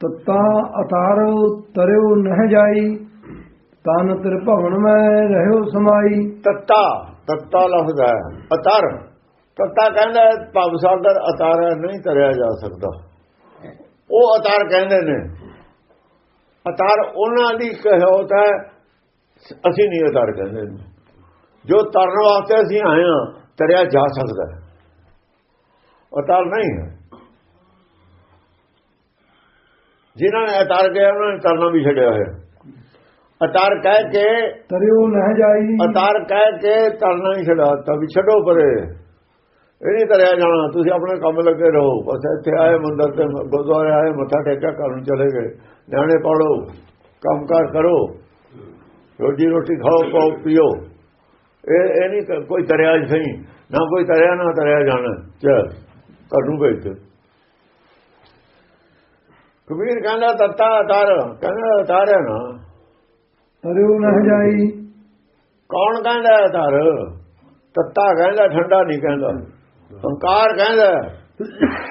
ਤਤਾ ਅਤਾਰ ਤਰਿਓ ਨਹਿ ਜਾਈ ਤਨ ਤਰ ਭਵਨ ਮੈਂ ਰਹਿਓ ਸਮਾਈ। ਤੱਤਾ ਤੱਤਾ ਲਫ਼ਜ਼ ਹੈ। ਅਤਰ ਤੱਤਾ ਕਹਿੰਦਾ ਹੈ, ਭਵ ਸਾਗਰ ਅਤਾਰਾ ਨਹੀਂ ਤਰਿਆ ਜਾ ਸਕਦਾ। ਉਹ ਅਤਾਰ ਕਹਿੰਦੇ ਨੇ। ਅਤਾਰ ਉਹਨਾਂ ਦੀ ਕਹੋਤ ਹੈ ਅਸੀਂ ਨਹੀਂ ਅਤਾਰ ਕਹਿੰਦੇ। ਨੇ ਜੋ ਤਰਨ ਵਾਸਤੇ ਅਸੀਂ ਆਏ ਹਾਂ ਤਰਿਆ ਜਾ ਸਕਦਾ ਅਤਾਰ ਨਹੀਂ ਹੈ। ਜਿਨ੍ਹਾਂ ਨੇ ਅਤਾਰ ਗਿਆ ਉਹਨਾਂ ਨੇ ਤਰਨਾ ਵੀ ਛੱਡਿਆ ਹੋਇਆ। ਅਤਾਰ ਕਹਿ ਕੇ ਤਰਿਓ ਨਹਿ ਜਾਈ। ਅਤਾਰ ਕਹਿ ਕੇ ਤਰਨਾ ਹੀ ਛਡਾਤਾ ਵੀ ਛੱਡੋ ਪਰੇ। ਇਹ ਨਹੀਂ ਕਰਿਆ ਜਾਣਾ ਤੁਸੀਂ ਆਪਣੇ ਕੰਮ ਲੱਗੇ ਰਹੋ। ਬਸ ਇੱਥੇ ਆਏ ਮੰਦਰ ਤੇ ਗੁਰਦੁਆਰੇ ਆਏ ਮੱਥਾ ਟੇਕਿਆ ਘਰ ਨੂੰ ਚਲੇ ਗਏ। ਨਿਆਣੇ ਪੜੋ ਕੰਮਕਾਰ ਕਰੋ। ਰੋਜੀ ਰੋਟੀ ਖਾਓ ਪਾਓ ਪੀਓ। ਇਹ ਇਹ ਨਹੀਂ ਕੋਈ ਤਰਿਆ ਸਹੀ ਨਾ ਕੋਈ ਤਰਿਆ ਨਾ ਤਰਿਆ ਜਾਣਾ। ਚਲ ਭੇਜ ਦਿਓ। ਕਬੀਰ ਕਹਿੰਦਾ ਤੱਤਾ ਅਤਾਰ ਕਹਿੰਦਾ ਅਤਾਰ ਹੈ ਨਾ। ਤਰਿਓ ਨਹਿ ਜਾਈ। ਕੌਣ ਕਹਿੰਦਾ ਧਰ ਤੱਤਾ ਕਹਿੰਦਾ ਠੰਡਾ ਨਹੀਂ ਕਹਿੰਦਾ। ਹੰਕਾਰ ਕਹਿੰਦਾ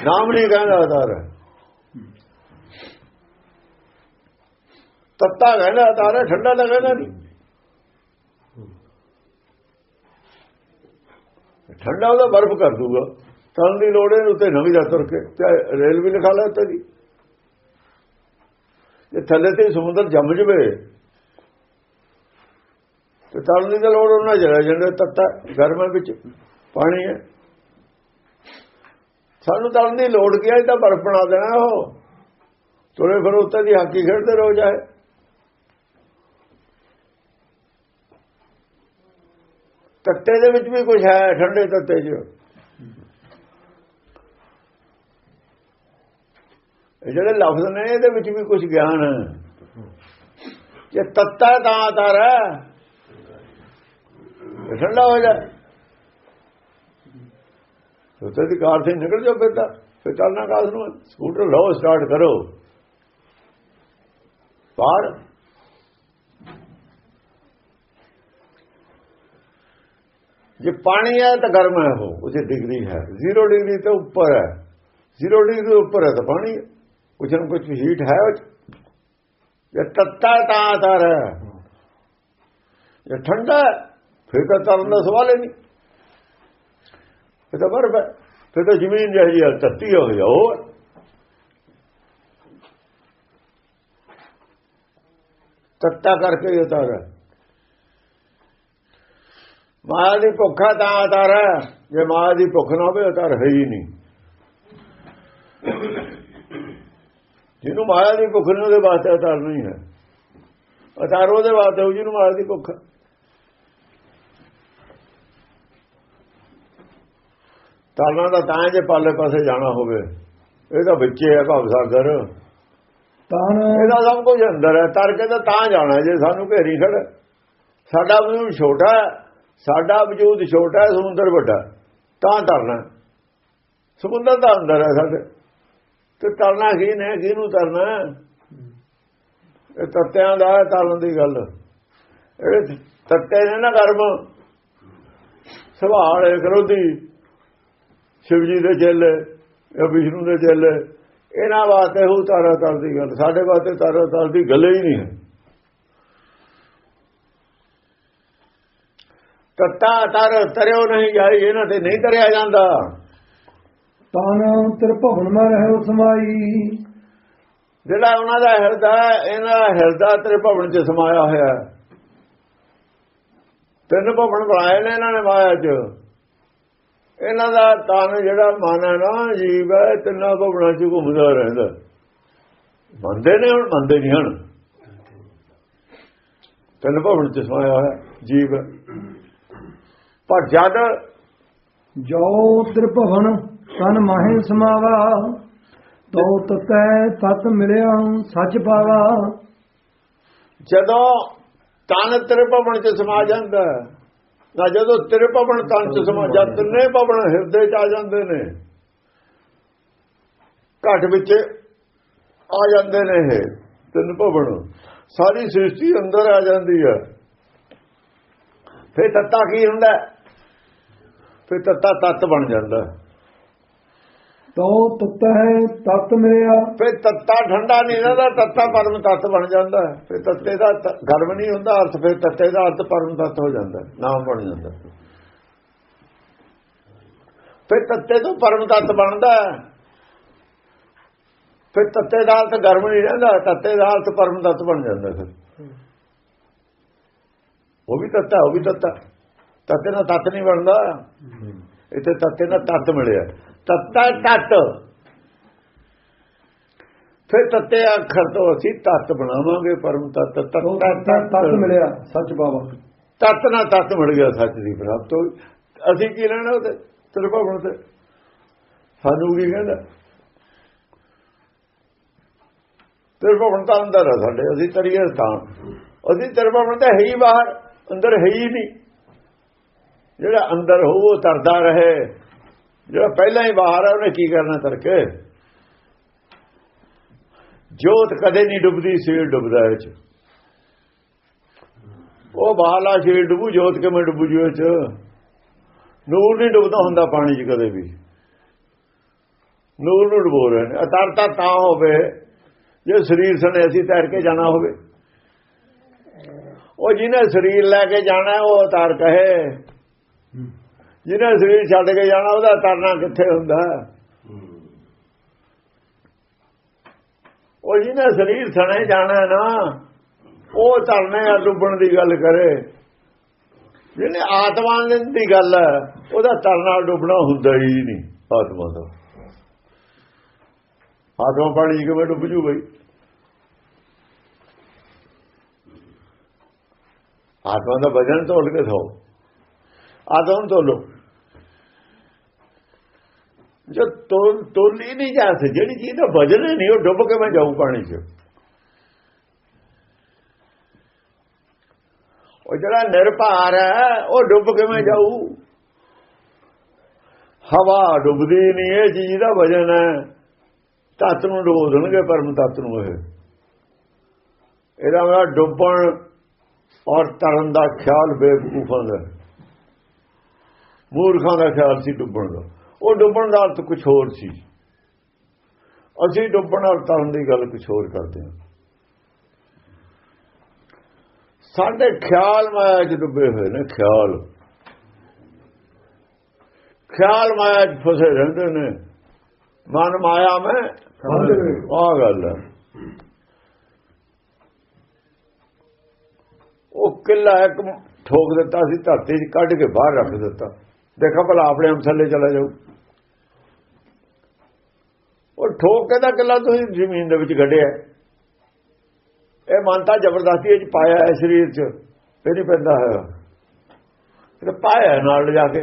ਨਾਮ ਨਹੀਂ ਕਹਿੰਦਾ ਧਰ ਤੱਤਾ ਕਹਿੰਦਾ ਧਰ ਠੰਡਾ ਤਾਂ ਕਹਿੰਦਾ ਨਹੀਂ। ਠੰਡਾ ਉਹਦਾ ਬਰਫ਼ ਕਰ ਦੂਗਾ। ਤਨ ਦੀ ਲੋੜ ਹੈ ਉੱਤੇ ਨਵੀਂ ਦਾ ਤੁਰ ਕੇ ਚਾਹੇ ਰੇਲ ਵੀ ਲਿਖਾ ਲਾ ਦੀ। ਜੇ ਥੱਲੇ ਤੇ ਸਮੁੰਦਰ ਜੰਮ ਜਵੇ। ਤੇ ਤਲਣ ਦੀ ਤਾਂ ਲੋੜ ਉਹਨਾਂ ਜਰਾ ਜਾਂਦਾ ਤੱਤਾ ਗਰਮ ਵਿੱਚ ਪਾਣੀ ਹੈ। ਸਾਨੂੰ ਤਲਣ ਦੀ ਲੋੜ ਕੀ ਹੈ? ਇਹ ਤਾਂ ਬਰਫ਼ ਬਣਾ ਦੇਣਾ ਉਹ। ਤੁਰੇ ਫਿਰ ਉੱਤੇ ਦੀ ਹਾਕੀ ਖੇਡਦੇ ਰਹੋ ਜਾਏ ਤੱਤੇ ਦੇ ਵਿੱਚ ਵੀ ਕੁਝ ਹੈ, ਠੰਡੇ ਤੱਤੇ 'ਚ ਇਹ ਜਿਹੜੇ ਲਫ਼ਜ਼ ਨੇ ਇਹਦੇ ਵਿੱਚ ਵੀ ਕੁਝ ਗਿਆਨ। ਜੇ ਤੱਤਾ ਤਾਂ ਆਤਾਰ ਹੈ ਠੰਡਾ ਹੋ ਜਾ ਉੱਤੇ ਦੀ ਕਾਰ से ਨਿਕਲ ਜਾਓ ਫਿਰ ਤਾਂ, ਫਿਰ ਚੱਲਣਾ ਕਾਸ ਨੂੰ। ਸਕੂਟਰ ਲਓ ਸਟਾਰਟ ਕਰੋ। ਬਾਹਰ ਜੇ ਪਾਣੀ ਹੈ ਤਾਂ ਗਰਮ ਹੈ ਉਹ ਉਸੇ ਡਿਗਰੀ ਹੈ। 0 ਡਿਗਰੀ ਤੋਂ ਉੱਪਰ ਹੈ। 0 ਡਿਗਰੀ ਤੋਂ ਉੱਪਰ ਹੈ ਤਾਂ ਪਾਣੀ ਹੈ। ਕੁਛ ਨਾ ਕੁਛ ਹੀਟ ਹੈ ਜੇ ਤੱਤਾ ਤਾਂ ਆਤਾਰ ਜੇ ਠੰਡਾ ਫਿਰ ਤਾਂ ਤਰਨ ਦਾ ਸਵਾਲ ਹੀ ਨਹੀਂ। ਫਿਰ ਤਾਂ ਬਰਫ ਫਿਰ ਤਾਂ ਜ਼ਮੀਨ ਜਿਹੀ ਹੈ, ਤੱਤੀ ਹੋ ਗਿਆ ਉਹ ਤੱਤਾ ਕਰਕੇ ਹੀ ਉਤਾਰਾ ਮਾਇਆ ਦੀ ਭੁੱਖਾ ਤਾਂ ਉਤਾਰਾ ਜੇ ਮਾਇਆ ਦੀ ਭੁੱਖ ਨਾ ਹੋਵੇ ਉਤਾਰ ਹੈ ਹੀ ਨਹੀਂ। ਜਿਹਨੂੰ ਮਾਇਆ ਦੀ ਭੁੱਖ ਨਹੀਂ ਉਹਦੇ ਵਾਸਤੇ ਉਤਾਰ ਨਹੀਂ ਹੈ ਉਤਾਰ ਉਹਦੇ ਵਾਸਤੇ ਹੋਊ ਜਿਹਨੂੰ ਮਾਇਆ ਦੀ ਭੁੱਖ ਹੈ ਤਾਲਾਂ ਦਾ ਤਾਂ ਹੈ ਜੇ ਪਾਲੇ ਪਾਸੇ ਜਾਣਾ ਹੋਵੇ ਇਹ ਤਾਂ ਵਿੱਚੇ ਹੈ ਭਾਵ ਸਾਗਰ ਤਨ ਇਹਦਾ ਸਭ ਕੁਝ ਅੰਦਰ ਹੈ ਤਰ ਕੇ ਤਾਂ ਤਾਂ ਜਾਣਾ ਜੇ ਸਾਨੂੰ ਘੇਰੀ ਖੜ ਸਾਡਾ ਵਜੂਦ ਛੋਟਾ ਹੈ ਸਾਡਾ ਵਜੂਦ ਛੋਟਾ ਹੈ ਸਮੁੰਦਰ ਵੱਡਾ ਹੈ। ਤਾਂ ਤਰਨਾ ਹੈ। ਸਮੁੰਦਰ ਦਾ ਅੰਦਰ ਹੈ ਸਾਡੇ ਤੇ ਤਰਨਾ ਕੀ ਨੇ, ਕਿਹਨੂੰ ਤਰਨਾ? ਇਹ ਤੱਤਿਆਂ ਦਾ ਤਰਨ ਦੀ ਗੱਲ। ਇਹ ਤੱਤੇ ਨੇ ਨਾ ਕਰਮ। ਸੁਭਾਅ ਵਾਲੇ ਸ਼ਿਵਜੀ ਦੇ ਚੇਲੇ, ਜਾਂ ਵਿਸ਼ਨੂੰ ਦੇ ਚੇਲੇ, ਇਹਨਾਂ ਵਾਸਤੇ ਉਹ ਤਾਰਾ ਤਰ ਦੀ ਗੱਲ। ਸਾਡੇ ਵਾਸਤੇ ਤਾਰਾ ਤਰ ਦੀ ਗੱਲ ਹੀ ਨਹੀਂ ਹੈ। ਤੱਤਾ ਤਰ ਤਰਿਓ ਨਹੀਂ ਜਾਈ, ਇਹਨਾਂ ਤੇ ਨਹੀਂ ਤਰਿਆ ਜਾਂਦਾ। ਤਨ ਤੇਰੇ ਭਵਨ ਮੈਂ ਰਹਿਓ ਸਮਾਈ ਜਿਹੜਾ ਉਹਨਾਂ ਦਾ ਹਿਰਦਾ ਇਹਨਾਂ ਦਾ ਹਿਰਦਾ ਤੇਰੇ ਭਵਨ 'ਚ ਸਮਾਇਆ ਹੋਇਆ ਹੈ। ਤਿੰਨ ਭਵਨ ਬਣਾਏ ਨੇ ਇਹਨਾਂ ਨੇ ਮਾਇਆ 'ਚ ਇਹਨਾਂ ਦਾ ਤਨ ਜਿਹੜਾ ਮਨ ਹੈ ਨਾ ਜੀਵ ਹੈ ਤਿੰਨਾਂ ਭਵਨਾਂ 'ਚ ਘੁੰਮਦਾ ਰਹਿੰਦਾ ਮੰਨਦੇ ਨੇ ਹੁਣ ਮੰਨਦੇ ਨਹੀਂ ਹਨ ਤਿੰਨ ਭਵਨ 'ਚ ਸਮਾਇਆ ਹੋਇਆ ਜੀਵ। ਪਰ ਜਦ ਜੋ ਤੇਰੇ ਭਵਨ ਤਨ ਮਾਹੇ ਸਮਾਵਾ ਤੋ ਤਤੈ ਤਤ ਮਿਲਿਆ ਸੱਚ ਪਾਵਾ ਜਦੋਂ ਤਨ ਤੇਰੇ ਭਵਨ ਚ ਸਮਾ ਜਾਂਦਾ ਨਾ ਜਦੋਂ ਤੇਰੇ ਭਵਨ ਤਨ ਚ ਸਮਾ ਜਦ ਤਿੰਨੇ ਭਵਨ ਹਿਰਦੇ ਚ ਆ ਜਾਂਦੇ ਨੇ ਘਟ ਵਿੱਚ ਆ ਜਾਂਦੇ ਨੇ ਇਹ ਤਿੰਨ ਭਵਨ ਸਾਰੀ ਸ੍ਰਿਸ਼ਟੀ ਅੰਦਰ ਆ ਜਾਂਦੀ ਹੈ ਫਿਰ ਤੱਤਾ ਕੀ ਹੁੰਦਾ? ਫਿਰ ਤੱਤਾ ਤੱਤ ਬਣ ਜਾਂਦਾ। ਤੋ ਤਤ ਹੈ ਤਤ ਮਿਲਿਆ ਫਿਰ ਤੱਤਾ ਠੰਡਾ ਨਹੀਂ ਰਹਿੰਦਾ ਤੱਤਾ ਪਰਮ ਤੱਤ ਬਣ ਜਾਂਦਾ ਹੈ। ਫਿਰ ਤੱਤੇ ਦਾ ਗਰਮ ਨਹੀਂ ਹੁੰਦਾ ਅਰਥ ਫਿਰ ਤੱਤੇ ਦਾ ਅਰਥ ਪਰਮ ਤੱਤ ਹੋ ਜਾਂਦਾ ਨਾਮ ਬਣ ਜਾਂਦਾ। ਫਿਰ ਤੱਤੇ ਤੋਂ ਪਰਮ ਤੱਤ ਬਣਦਾ। ਫਿਰ ਤੱਤੇ ਦਾ ਅਰਥ ਗਰਮ ਨਹੀਂ ਰਹਿੰਦਾ ਤੱਤੇ ਦਾ ਅਰਥ ਪਰਮ ਤੱਤ ਬਣ ਜਾਂਦਾ ਫਿਰ ਉਹ ਵੀ ਤੱਤਾ ਉਹ ਵੀ ਤੱਤਾ ਤੱਤੇ ਨਾਲ ਤੱਤ ਨਹੀਂ ਬਣਦਾ ਇੱਥੇ ਤੱਤੇ ਨਾਲ ਤੱਤ ਮਿਲਿਆ ਤੱਤਾ ਤੱਤ। ਫਿਰ ਤੱਤੇ ਅੱਖਰ ਤੋਂ ਅਸੀਂ ਤੱਤ ਬਣਾਵਾਂਗੇ ਪਰਮ ਤੱਤ ਤੱਤਾ ਤਤ ਮਿਲਿਆ ਸੱਚ ਬਾਬਾ। ਤੱਤ ਨਾਲ ਤੱਤ ਮਿਲ ਗਿਆ ਸੱਚ ਦੀ ਪ੍ਰਾਪਤ ਹੋਈ। ਅਸੀਂ ਕੀ ਲੈਣਾ ਉਹਦੇ? ਤ੍ਰਿਭਵਨ ਤੇ। ਸਾਨੂੰ ਕੀ ਕਹਿੰਦਾ? ਤ੍ਰਿਭਵਨ ਤਾਂ ਅੰਦਰ ਹੈ ਸਾਡੇ ਅਸੀਂ ਤਰੀਏ ਤਾਂ। ਅਸੀਂ ਤ੍ਰਿਭਵਨ ਤਾਂ ਹੈ ਹੀ ਬਾਹਰ ਅੰਦਰ ਹੈ ਹੀ ਨਹੀਂ। ਜਿਹੜਾ ਅੰਦਰ ਹੋ ਉਹ ਤਰਦਾ ਰਹੇ। ਜਿਹੜਾ ਪਹਿਲਾਂ ਹੀ ਬਾਹਰ ਹੈ ਉਹਨੇ ਕੀ ਕਰਨਾ ਤਰਕੇ? ਜੋਤ ਕਦੇ ਨਹੀਂ ਡੁੱਬਦੀ ਸਰੀਰ ਡੁੱਬਦਾ ਇਹ ਚ ਉਹ ਬਾਹਲਾ ਸਰੀਰ ਡੁੱਬੂ, ਜੋਤ ਕਿਵੇਂ ਡੁੱਬੂ ਜੀ ਇਹ ਨੂਰ ਨਹੀਂ ਡੁੱਬਦਾ ਹੁੰਦਾ ਪਾਣੀ 'ਚ ਕਦੇ ਵੀ। ਨੂਰ ਨੂੰ ਡੁਬੋ ਰਹੇ ਨੇ। ਅਤਰਤਾ ਤਾਂ ਹੋਵੇ, ਜੇ ਸਰੀਰ ਸਣੇ ਅਸੀਂ ਤੈਰ ਕੇ ਜਾਣਾ ਹੋਵੇ। ਉਹ ਜਿਹਨੇ ਸਰੀਰ ਲੈ ਕੇ ਜਾਣਾ, ਉਹ ਅਤਾਰ ਕਹੇ। ਜਿਹਨੇ ਸਰੀਰ ਛੱਡ ਕੇ ਜਾਣਾ, ਉਹਦਾ ਤਰਨਾ ਕਿੱਥੇ ਹੁੰਦਾ? ਉਹ ਜਿਹਨੇ ਸਰੀਰ ਸਣੇ ਜਾਣਾ ਨਾ, ਉਹ ਤਰਨੇ ਆ ਡੁੱਬਣ ਦੀ ਗੱਲ ਕਰੇ। ਜਿਹਨੇ ਆਤਮਾ ਦੀ ਗੱਲ ਹੈ ਉਹਦਾ ਤਰਨਾ ਡੁੱਬਣਾ ਹੁੰਦਾ ਹੀ ਨਹੀਂ, ਆਤਮਾ ਦਾ। ਆਤਮਾ ਪਾਣੀ ਕਿਵੇਂ ਡੁੱਬ ਜੂ ਬਈ? ਆਤਮਾ ਦਾ ਵਜਨ ਤੋਲ ਕੇ ਸੋ ਆਤਮਾ ਨੂੰ ਤੋਲੋ ਜੋ ਤੋਲ ਤੋਲੀ ਨਹੀਂ ਜਾ ਸਕਦੀ, ਜਿਹੜੀ ਚੀਜ਼ ਦਾ ਵਜਨ ਹੀ ਨਹੀਂ, ਉਹ ਡੁੱਬ ਕੇ ਮੈਂ ਜਾਊ ਪਾਣੀ 'ਚ। ਉਹ ਜਿਹੜਾ ਨਿਰਭਾਰ ਹੈ, ਉਹ ਡੁੱਬ ਕੇ ਮੈਂ ਜਾਊ। ਹਵਾ ਡੁੱਬਦੀ ਨਹੀਂ, ਇਹ ਚੀਜ਼ ਦਾ ਵਜਨ ਹੈ। ਤੱਤ ਨੂੰ ਡੁਬੋ ਦੇਣਗੇ, ਪਰਮ ਤੱਤ ਨੂੰ ਇਹ। ਇਹਦਾ ਮਤਲਬ ਡੁੱਬਣ ਔਰ ਤਰਨ ਦਾ ਖਿਆਲ ਬੇਵਕੂਫਾਂ ਦਾ। ਹੈ। ਮੂਰਖਾਂ ਦਾ ਖਿਆਲ ਸੀ ਡੁੱਬਣ ਦਾ। ਉਹ ਡੁੱਬਣ ਦਾ ਅਰਥ ਕੁਝ ਹੋਰ ਸੀ। ਅਸੀਂ ਡੁੱਬਣ ਔਰ ਤਰਨ ਦੀ ਗੱਲ ਕੁਝ ਹੋਰ ਕਰਦੇ ਹਾਂ। ਸਾਡੇ ਖਿਆਲ ਮਾਇਆ 'ਚ ਡੁੱਬੇ ਹੋਏ ਨੇ ਖਿਆਲ। ਖਿਆਲ ਮਾਇਆ 'ਚ ਫਸੇ ਰਹਿੰਦੇ ਨੇ। ਮਨ ਮਾਇਆ ਮੈਂ ਆ ਗੱਲ ਹੈ। ਉਹ ਕਿੱਲਾ ਇੱਕ ਠੋਕ ਦਿੱਤਾ ਸੀ ਧਰਤੀ 'ਚ ਕੱਢ ਕੇ ਬਾਹਰ ਰੱਖ ਦਿੱਤਾ। ਦੇਖਾ ਭਲਾ ਆਪਣੇ ਹਮ ਥੱਲੇ ਚਲਾ ਜਾਊ ਉਹ ਠੋਕ ਕੇ ਦਾ ਕਿੱਲਾ ਤੁਸੀਂ ਜ਼ਮੀਨ ਦੇ ਵਿੱਚ ਗੱਡਿਆ ਇਹ ਮੰਨਤਾ ਜ਼ਬਰਦਸਤੀ ਇਹ 'ਚ ਪਾਇਆ ਹੈ ਸਰੀਰ 'ਚ। ਇਹ ਨਹੀਂ ਪੈਂਦਾ ਹੈ। ਇਹ ਪਾਇਆ ਨਾਲ ਲਿਜਾ ਕੇ।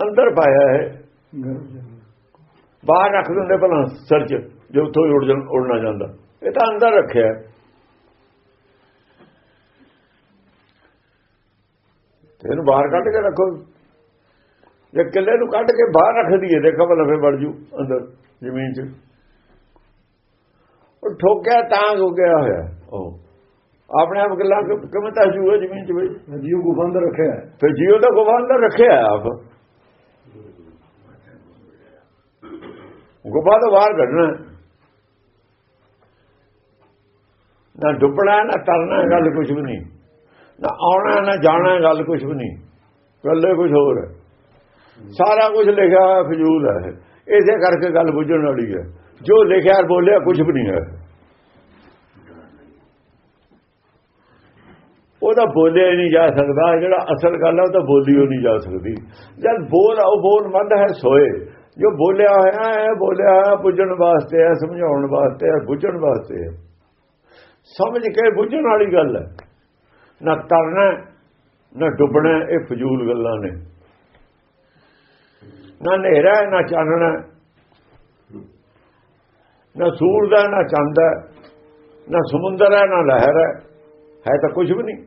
ਅੰਦਰ ਪਾਇਆ ਹੈ। ਬਾਹਰ ਰੱਖ ਦਿੰਦੇ ਭਲਾ ਸਿਰ 'ਚ ਜੋ ਉੱਥੋਂ ਜਾਂ ਉੜਨਾ ਜਾਂਦਾ ਇਹ ਤਾਂ ਅੰਦਰ ਰੱਖਿਆ ਹੈ। ਤੇ ਇਹਨੂੰ ਬਾਹਰ ਕੱਢ ਕੇ ਰੱਖੋ। ਜੇ ਕਿੱਲੇ ਨੂੰ ਕੱਢ ਕੇ ਬਾਹਰ ਰੱਖ ਦਈਏ ਦੇਖੋ ਭਲਾ ਫੇ ਵੜ ਜੂ ਅੰਦਰ ਜ਼ਮੀਨ 'ਚ। ਉਹ ਠੋਕਿਆ ਤਾਂ ਹੋ ਗਿਆ ਹੋਇਆ। ਉਹ। ਆਪਣੇ ਆਪ ਗੱਲਾਂ ਕਿ- ਕਿਵੇਂ ਤਾਂ ਜੂਗਾ ਜ਼ਮੀਨ 'ਚ ਬਈ? ਜੀਵ ਗੁਫੰਦ ਰੱਖਿਆ ਹੈ। ਫਿਰ ਜੀਓ ਦਾ ਗੁਫਾ ਅੰਦਰ ਰੱਖਿਆ ਆਪ। ਗੁਫਾ ਤੋਂ ਬਾਹਰ ਕੱਢਣਾ। ਨਾ ਡੁੱਬਣਾ ਨਾ ਤਰਨਾ ਗੱਲ ਕੁਝ ਵੀ ਨਹੀਂ। ਨਾ ਆਉਣਾ ਨਾ ਜਾਣਾ ਗੱਲ ਕੁਝ ਵੀ ਨਹੀਂ। ਗੱਲੇ ਕੁਝ ਹੋਰ ਹੈ। ਸਾਰਾ ਕੁਝ ਲਿਖਿਆ ਹੋਇਆ ਫਜ਼ੂਲ ਹੈ ਇਸੇ ਕਰਕੇ ਗੱਲ ਬੁੱਝਣ ਵਾਲੀ ਹੈ। ਜੋ ਲਿਖਿਆ ਬੋਲਿਆ ਕੁਝ ਵੀ ਨਹੀਂ ਹੈ। ਉਹਦਾ ਬੋਲਿਆ ਹੀ ਨਹੀਂ ਜਾ ਸਕਦਾ। ਜਿਹੜਾ ਅਸਲ ਗੱਲ ਹੈ ਉਹ ਤਾਂ ਬੋਲੀ ਹੋ ਨਹੀਂ ਜਾ ਸਕਦੀ। ਜਦ ਬੋਲ ਉਹ ਬੋਲ ਮੰਦ ਹੈ, ਸੋਏ। ਜੋ ਬੋਲਿਆ ਹੋਇਆ ਹੈ ਬੋਲਿਆ ਹੋਇਆ ਪੁੱਜਣ ਵਾਸਤੇ ਹੈ, ਸਮਝਾਉਣ ਵਾਸਤੇ ਹੈ, ਬੁੱਝਣ ਵਾਸਤੇ ਹੈ। ਸਮਝ ਕੇ ਬੁੱਝਣ ਵਾਲੀ ਗੱਲ ਹੈ। ਨਾ ਤਰਨਾ ਨਾ ਡੁੱਬਣਾ ਇਹ ਫਜ਼ੂਲ ਗੱਲਾਂ ਨੇ। ਨਾ ਹਨੇਰਾ ਹੈ, ਨਾ ਚਾਨਣਾ। ਨਾ ਸੂਰਜ ਦਾ ਨਾ ਚੰਦ ਹੈ ਨਾ ਸਮੁੰਦਰ ਹੈ ਨਾ ਲਹਿਰ ਹੈ ਹੈ ਤਾਂ ਕੁਝ ਵੀ ਨਹੀਂ।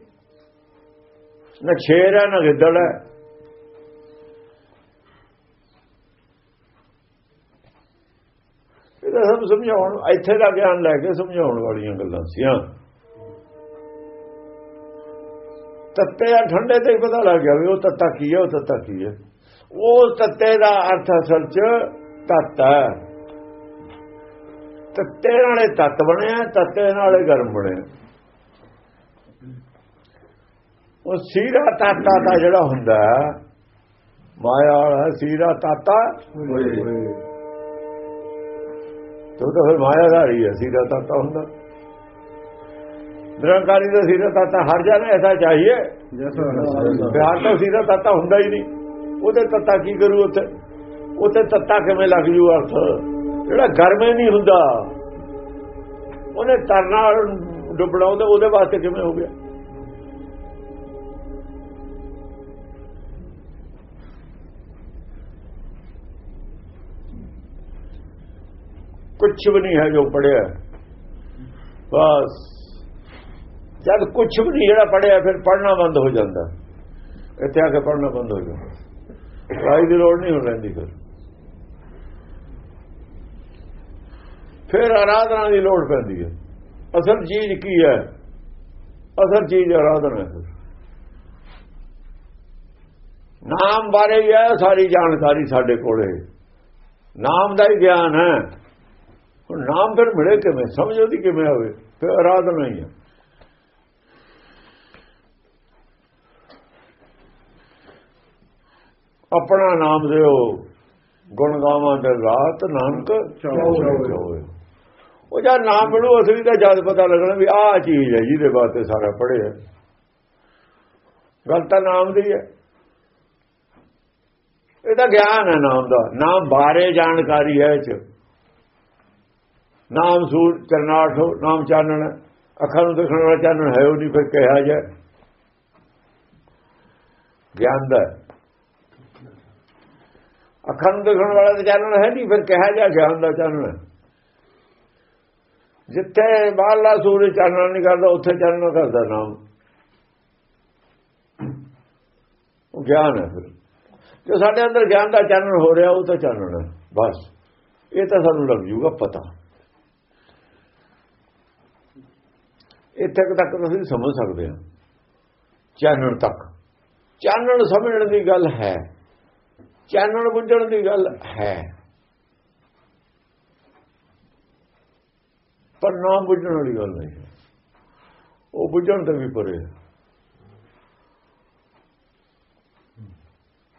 ਨਾ ਸ਼ੇਰ ਹੈ ਨਾ ਗਿੱਦੜ ਹੈ। ਇਹਦਾ ਸਭ ਸਮਝਾਉਣ ਇੱਥੇ ਦਾ ਗਿਆਨ ਲੈ ਕੇ ਸਮਝਾਉਣ ਵਾਲੀਆਂ ਗੱਲਾਂ ਸੀਆਂ। ਤੱਤੇ ਆ ਠੰਡੇ ਤੇ ਹੀ ਪਤਾ ਲੱਗ ਗਿਆ ਵੀ ਉਹ ਤੱਤਾ ਕੀ ਹੈ ਉਹ ਤੱਤਾ ਕੀ ਹੈ ਉਹ ਤੱਤੇ ਦਾ ਅਰਥ ਅਸਲ ਚ ਤੱਤ ਹੈ ਤੱਤੇ ਨਾਲੇ ਤੱਤ ਬਣਿਆ ਤੱਤੇ ਨਾਲੇ ਗਰਮ ਬਣਿਆ ਉਹ ਸੀਰਾ ਤਾਤਾ ਦਾ ਜਿਹੜਾ ਹੁੰਦਾ ਹੈ, ਮਾਇਆ ਵਾਲਾ ਸੀਰਾ ਤਾਤਾ। ਤੋ ਤਾਂ ਫਿਰ ਮਾਇਆਧਾਰੀ ਹੈ ਸੀਰਾ ਤਾਤਾ ਹੁੰਦਾ। ਨਿਰੰਕਾਰੀ ਦਾ ਸੀਰਾ ਤਾਤਾ ਹਰ ਜਾਣਾ ਐਸਾ ਚਾਹੀਏ। ਪਿਆਰ ਤਾਂ ਸੀਰਾ ਤਾਤਾ ਹੁੰਦਾ ਹੀ ਨਹੀਂ। ਉਹਦੇ ਤੱਤਾ ਕੀ ਕਰੂ ਉੱਥੇ? ਉੱਥੇ ਤੱਤਾ ਕਿਵੇਂ ਲੱਗ ਜੂ ਅਰਥ? ਜਿਹੜਾ ਗਰਮੇ ਨਹੀਂ ਹੁੰਦਾ। ਉਹਨੇ ਤਰਨਾ ਡੁੱਬਣਾ ਉਹਦੇ ਉਹਦੇ ਵਾਸਤੇ ਕਿਵੇਂ ਹੋ ਗਿਆ? ਕੁਛ ਵੀ ਨਹੀਂ ਹੈ ਜੋ ਪੜਿਆ ਬਸ। ਜਦ ਕੁਛ ਵੀ ਨਹੀਂ ਜਿਹੜਾ ਪੜਿਆ ਫਿਰ ਪੜਨਾ ਬੰਦ ਹੋ ਜਾਂਦਾ। ਇੱਥੇ ਆ ਕੇ ਪੜਨਾ ਬੰਦ ਹੋ ਜਾਂਦਾ। ਪੜਾਈ ਦੀ ਲੋੜ ਨਹੀਂ ਹੋ ਰਹਿੰਦੀ ਫਿਰ। ਫਿਰ ਆਰਾਧਨਾ ਦੀ ਲੋੜ ਪੈਂਦੀ ਹੈ। ਅਸਲ ਚੀਜ਼ ਕੀ ਹੈ? ਅਸਲ ਚੀਜ਼ ਆਰਾਧਨਾ ਹੈ। ਫਿਰ। ਨਾਮ ਬਾਰੇ ਹੀ ਹੈ, ਸਾਰੀ ਜਾਣਕਾਰੀ ਸਾਡੇ ਕੋਲੇ। ਨਾਮ ਦਾ ਹੀ ਗਿਆਨ ਹੈ। ਹੁਣ ਨਾਮ ਫਿਰ ਮਿਲੇ ਕਿਵੇਂ? ਸਮਝੋ ਦੀ ਕਿਵੇਂ ਹੋਵੇ ਫਿਰ ਆਰਾਧਨਾ ਹੀ ਹੈ। ਆਪਣਾ ਨਾਮ ਦਿਓ। ਗੁਣ ਗਾਵਾਂ ਦੇ ਰਾਤ ਨਾਨਕ ਚੋਏ ਉਹ ਜਦ ਨਾਮ ਮਿਲੂ ਅਸਲੀ ਤਾਂ ਜਦ ਪਤਾ ਲੱਗਣਾ ਵੀ ਆਹ ਚੀਜ਼ ਹੈ ਜਿਹਦੇ ਵਾਸਤੇ ਸਾਰਾ ਪੜਿਆ ਗੱਲ ਤਾਂ ਨਾਮ ਦੀ ਹੈ। ਇਹ ਤਾਂ ਗਿਆਨ ਹੈ ਨਾਮ ਦਾ। ਨਾਮ ਬਾਰੇ ਜਾਣਕਾਰੀ ਹੈ ਚ। ਨਾਮ ਸੂਰ ਚਰਨਾਠ ਨਾਮ ਚਾਨਣ ਅੱਖਾਂ ਨੂੰ ਦੇਖਣ ਵਾਲਾ ਚਾਨਣ ਹੈ ਉਹ ਨਹੀਂ ਫਿਰ ਕਿਹਾ ਜਾਏ। ਗਿਆਨ ਦਾ। ਅੱਖਾਂ ਨੂੰ ਦੇਖਣ ਵਾਲਾ ਤਾਂ ਚਾਨਣ ਹੈ ਨਹੀਂ, ਫਿਰ ਕਿਹਾ ਜਾ ਗਿਆਨ ਦਾ ਚਾਨਣ ਜਿੱਥੇ ਬਾਹਰਲਾ ਸੂਰਜ ਚਾਨਣ ਨਹੀਂ ਕਰਦਾ, ਉੱਥੇ ਚਾਨਣ ਕਰਦਾ ਨਾਮ। ਉਹ ਗਿਆਨ ਹੈ ਫਿਰ। ਜੋ ਸਾਡੇ ਅੰਦਰ ਗਿਆਨ ਦਾ ਚਾਨਣ ਹੋ ਰਿਹਾ, ਉਹ ਤਾਂ ਚਾਨਣ ਹੈ, ਬਸ। ਇਹ ਤਾਂ ਸਾਨੂੰ ਲੱਗ ਜੂਗਾ ਪਤਾ। ਇੱਥੇ ਤੱਕ ਤਾਂ ਅਸੀਂ ਸਮਝ ਸਕਦੇ ਹਾਂ। ਚਾਨਣ ਤੱਕ। ਚਾਨਣ ਸਮਝਣ ਦੀ ਗੱਲ ਹੈ। ਚਾਨਣ ਬੁੱਝਣ ਦੀ ਗੱਲ ਹੈ। ਪਰ ਨਾ ਬੁੱਝਣ ਵਾਲੀ ਗੱਲ ਨਹੀਂ ਹੈ। ਉਹ ਬੁੱਝਣ ਤੇ ਵੀ ਪਰੇ ਹੈ।